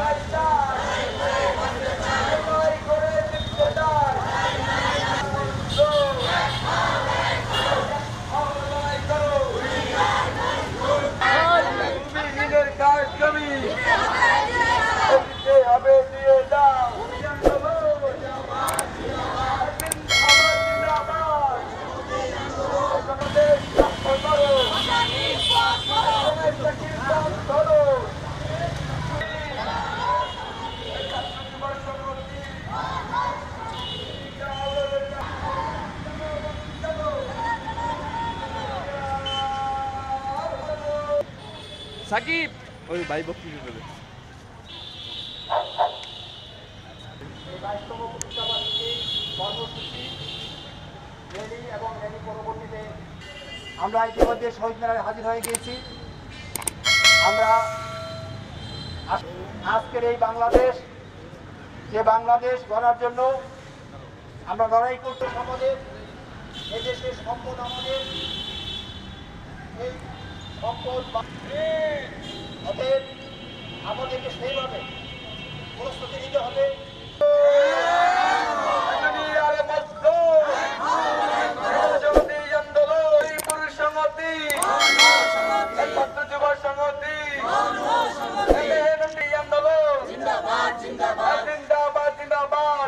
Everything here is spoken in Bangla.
Vai, tchau. সাকিব! ওই ভাই বক্তৃতা দেবে এবং র্যালি পরবর্তীতে আমরা ইতিমধ্যে শহীদ মিনারে হাজির হয়ে গিয়েছি। আমরা আজ- আজকের এই বাংলাদেশ যে বাংলাদেশ গড়ার জন্য আমরা লড়াই করতে আমাদের এদেশের সম্পদ আমাদের। এই সকল অতএব আমাদেরকে সেইভাবে প্রস্তুতি নিতে হবে। জিন্দাবাদ জিন্দাবাদ। জিন্দাবাদ জিন্দাবাদ